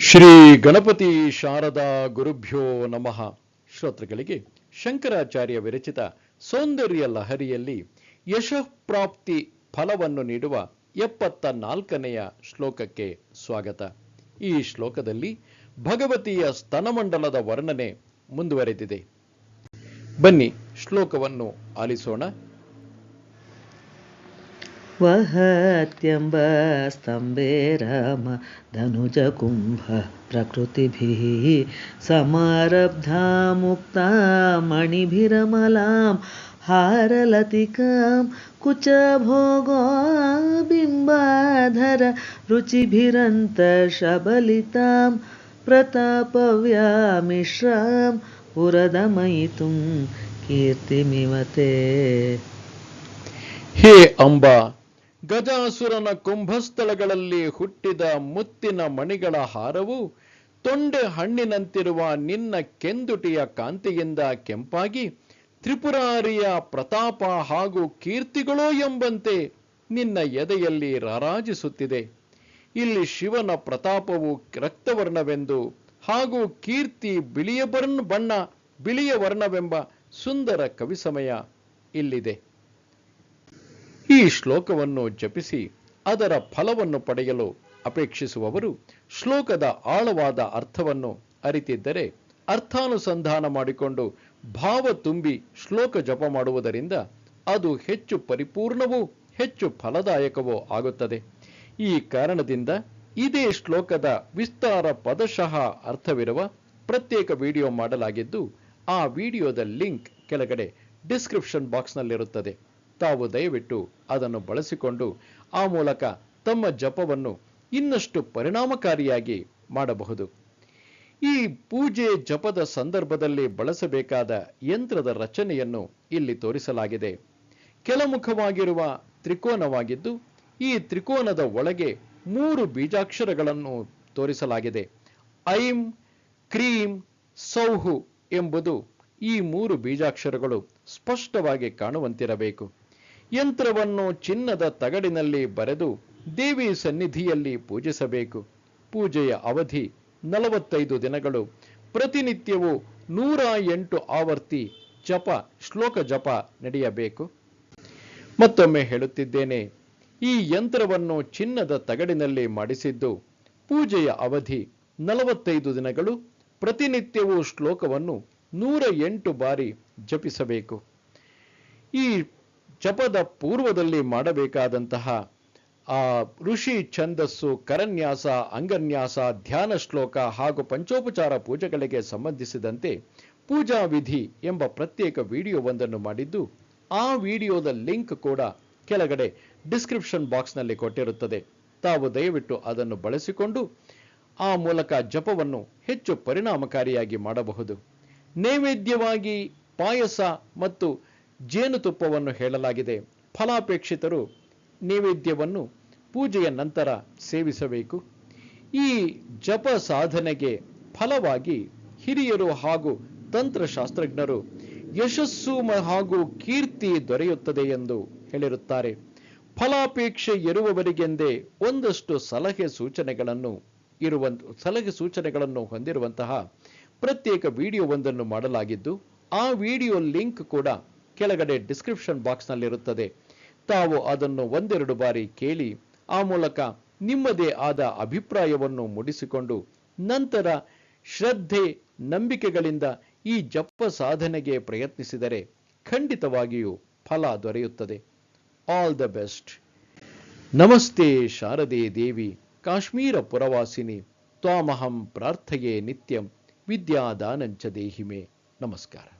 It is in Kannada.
ಶ್ರೀ ಗಣಪತಿ ಶಾರದಾ ಗುರುಭ್ಯೋ ನಮಃ. ಶ್ರೋತೃಗಳಿಗೆ ಶಂಕರಾಚಾರ್ಯ ವಿರಚಿತ ಸೌಂದರ್ಯ ಲಹರಿಯಲ್ಲಿ ಯಶಃಪ್ರಾಪ್ತಿ ಫಲವನ್ನು ನೀಡುವ ಎಪ್ಪತ್ತ ನಾಲ್ಕನೆಯ ಶ್ಲೋಕಕ್ಕೆ ಸ್ವಾಗತ. ಈ ಶ್ಲೋಕದಲ್ಲಿ ಭಗವತಿಯ ಸ್ತನಮಂಡಲದ ವರ್ಣನೆ ಮುಂದುವರೆದಿದೆ. ಬನ್ನಿ ಶ್ಲೋಕವನ್ನು ಆಲಿಸೋಣ. वहत्यम्बस्तम्बे राम धनुजकुम्भः प्रकृतिभिः समारब्धा मुक्ता मणिभिरमलां हारलतिकां कुचभोगोबिम्बाधर रुचिभिरन्तशबलितां प्रतापव्यामिश्रां पुरदमयितुं कीर्तिमिवते हे अम्बा ಗಜಾಸುರನ ಕುಂಭಸ್ಥಳಗಳಲ್ಲಿ ಹುಟ್ಟಿದ ಮುತ್ತಿನ ಮಣಿಗಳ ಹಾರವು ತೊಂಡೆ ಹಣ್ಣಿನಂತಿರುವ ನಿನ್ನ ಕೆಂದುಟಿಯ ಕಾಂತಿಯಿಂದ ಕೆಂಪಾಗಿ ತ್ರಿಪುರಾರಿಯ ಪ್ರತಾಪ ಹಾಗೂ ಕೀರ್ತಿಗಳೋ ಎಂಬಂತೆ ನಿನ್ನ ಎದೆಯಲ್ಲಿ ರಾರಾಜಿಸುತ್ತಿದೆ. ಇಲ್ಲಿ ಶಿವನ ಪ್ರತಾಪವು ರಕ್ತವರ್ಣವೆಂದು ಹಾಗೂ ಕೀರ್ತಿ ಬಿಳಿಯ ಬಣ್ಣ, ಬಿಳಿಯ ವರ್ಣವೆಂಬ ಸುಂದರ ಕವಿಸಮಯ ಇಲ್ಲಿದೆ. ಈ ಶ್ಲೋಕವನ್ನು ಜಪಿಸಿ ಅದರ ಫಲವನ್ನು ಪಡೆಯಲು ಅಪೇಕ್ಷಿಸುವವರು ಶ್ಲೋಕದ ಆಳವಾದ ಅರ್ಥವನ್ನು ಅರಿತಿದ್ದರೆ ಅರ್ಥಾನುಸಂಧಾನ ಮಾಡಿಕೊಂಡು ಭಾವ ತುಂಬಿ ಶ್ಲೋಕ ಜಪ ಮಾಡುವುದರಿಂದ ಅದು ಹೆಚ್ಚು ಪರಿಪೂರ್ಣವೂ ಹೆಚ್ಚು ಫಲದಾಯಕವೂ ಆಗುತ್ತದೆ. ಈ ಕಾರಣದಿಂದ ಇದೇ ಶ್ಲೋಕದ ವಿಸ್ತಾರ ಪದಶಃ ಅರ್ಥವಿರುವ ಪ್ರತ್ಯೇಕ ವಿಡಿಯೋ ಮಾಡಲಾಗಿದ್ದು, ಆ ವಿಡಿಯೋದ ಲಿಂಕ್ ಕೆಳಗಡೆ ಡಿಸ್ಕ್ರಿಪ್ಷನ್ ಬಾಕ್ಸ್ನಲ್ಲಿರುತ್ತದೆ. ತಾವು ದಯವಿಟ್ಟು ಅದನ್ನು ಬಳಸಿಕೊಂಡು ಆ ಮೂಲಕ ತಮ್ಮ ಜಪವನ್ನು ಇನ್ನಷ್ಟು ಪರಿಣಾಮಕಾರಿಯಾಗಿ ಮಾಡಬಹುದು. ಈ ಪೂಜೆ ಜಪದ ಸಂದರ್ಭದಲ್ಲಿ ಬಳಸಬೇಕಾದ ಯಂತ್ರದ ರಚನೆಯನ್ನು ಇಲ್ಲಿ ತೋರಿಸಲಾಗಿದೆ. ಕೆಳಮುಖವಾಗಿರುವ ತ್ರಿಕೋನವಾಗಿದ್ದು, ಈ ತ್ರಿಕೋನದ ಒಳಗೆ ಮೂರು ಬೀಜಾಕ್ಷರಗಳನ್ನು ತೋರಿಸಲಾಗಿದೆ. ಐಂ, ಕ್ರೀಂ, ಸೌಹು ಎಂಬುದು ಈ ಮೂರು ಬೀಜಾಕ್ಷರಗಳು ಸ್ಪಷ್ಟವಾಗಿ ಕಾಣುವಂತಿರಬೇಕು. ಯಂತ್ರವನ್ನು ಚಿನ್ನದ ತಗಡಿನಲ್ಲಿ ಬರೆದು ದೇವಿ ಸನ್ನಿಧಿಯಲ್ಲಿ ಪೂಜಿಸಬೇಕು. ಪೂಜೆಯ ಅವಧಿ ನಲವತ್ತೈದು ದಿನಗಳು. ಪ್ರತಿನಿತ್ಯವೂ ನೂರ ಎಂಟು ಆವರ್ತಿ ಜಪ, ಶ್ಲೋಕ ಜಪ ನಡೆಯಬೇಕು. ಮತ್ತೊಮ್ಮೆ ಹೇಳುತ್ತಿದ್ದೇನೆ, ಈ ಯಂತ್ರವನ್ನು ಚಿನ್ನದ ತಗಡಿನಲ್ಲಿ ಮಾಡಿಸಿದ್ದು ಪೂಜೆಯ ಅವಧಿ ನಲವತ್ತೈದು ದಿನಗಳು. ಪ್ರತಿನಿತ್ಯವೂ ಶ್ಲೋಕವನ್ನು ನೂರ ಎಂಟು ಬಾರಿ ಜಪಿಸಬೇಕು. ಈ ಜಪದ ಪೂರ್ವದಲ್ಲಿ ಮಾಡಬೇಕಾದಂತಹ ಆ ಋಷಿ ಛಂದಸ್ಸು, ಕರನ್ಯಾಸ, ಅಂಗನ್ಯಾಸ, ಧ್ಯಾನ ಶ್ಲೋಕ ಹಾಗೂ ಪಂಚೋಪಚಾರ ಪೂಜೆಗಳಿಗೆ ಸಂಬಂಧಿಸಿದಂತೆ ಪೂಜಾ ವಿಧಿ ಎಂಬ ಪ್ರತ್ಯೇಕ ವಿಡಿಯೋವೊಂದನ್ನು ಮಾಡಿದ್ದು, ಆ ವಿಡಿಯೋದ ಲಿಂಕ್ ಕೂಡ ಕೆಳಗಡೆ ಡಿಸ್ಕ್ರಿಪ್ಷನ್ ಬಾಕ್ಸ್ನಲ್ಲಿ ಕೊಟ್ಟಿರುತ್ತದೆ. ತಾವು ದಯವಿಟ್ಟು ಅದನ್ನು ಬಳಸಿಕೊಂಡು ಆ ಮೂಲಕ ಜಪವನ್ನು ಹೆಚ್ಚು ಪರಿಣಾಮಕಾರಿಯಾಗಿ ಮಾಡಬಹುದು. ನೈವೇದ್ಯವಾಗಿ ಪಾಯಸ ಮತ್ತು ಜೇನುತುಪ್ಪವನ್ನು ಹೇಳಲಾಗಿದೆ. ಫಲಾಪೇಕ್ಷಿತರು ನೈವೇದ್ಯವನ್ನು ಪೂಜೆಯ ನಂತರ ಸೇವಿಸಬೇಕು. ಈ ಜಪ ಸಾಧನೆಗೆ ಫಲವಾಗಿ ಹಿರಿಯರು ಹಾಗೂ ತಂತ್ರಶಾಸ್ತ್ರಜ್ಞರು ಯಶಸ್ಸು ಹಾಗೂ ಕೀರ್ತಿ ದೊರೆಯುತ್ತದೆ ಎಂದು ಹೇಳಿರುತ್ತಾರೆ. ಫಲಾಪೇಕ್ಷೆ ಇರುವವರಿಗೆಂದೇ ಒಂದಷ್ಟು ಸಲಹೆ ಸೂಚನೆಗಳನ್ನು ಇರುವಂತ ಸಲಹೆ ಸೂಚನೆಗಳನ್ನು ಹೊಂದಿರುವಂತಹ ಪ್ರತ್ಯೇಕ ವಿಡಿಯೋವೊಂದನ್ನು ಮಾಡಲಾಗಿದ್ದು, ಆ ವಿಡಿಯೋ ಲಿಂಕ್ ಕೂಡ ಕೆಳಗಡೆ ಡಿಸ್ಕ್ರಿಪ್ಷನ್ ಬಾಕ್ಸ್ನಲ್ಲಿರುತ್ತದೆ ತಾವು ಅದನ್ನು ಒಂದೆರಡು ಬಾರಿ ಕೇಳಿ, ಆ ಮೂಲಕ ನಿಮ್ಮದೇ ಆದ ಅಭಿಪ್ರಾಯವನ್ನು ಮೂಡಿಸಿಕೊಂಡು, ನಂತರ ಶ್ರದ್ಧೆ, ನಂಬಿಕೆಗಳಿಂದ ಈ ಜಪ ಸಾಧನೆಗೆ ಪ್ರಯತ್ನಿಸಿದರೆ ಖಂಡಿತವಾಗಿಯೂ ಫಲ ದೊರೆಯುತ್ತದೆ. ಆಲ್ ದ ಬೆಸ್ಟ್ ನಮಸ್ತೆ ಶಾರದೆ ದೇವಿ, ಕಾಶ್ಮೀರ ಪುರವಾಸಿನಿ, ತ್ವಾಮಹಂ ಪ್ರಾರ್ಥಯೇ ನಿತ್ಯಂ, ವಿದ್ಯಾದಾನಂಚ ದೇಹಿಮೆ. ನಮಸ್ಕಾರ.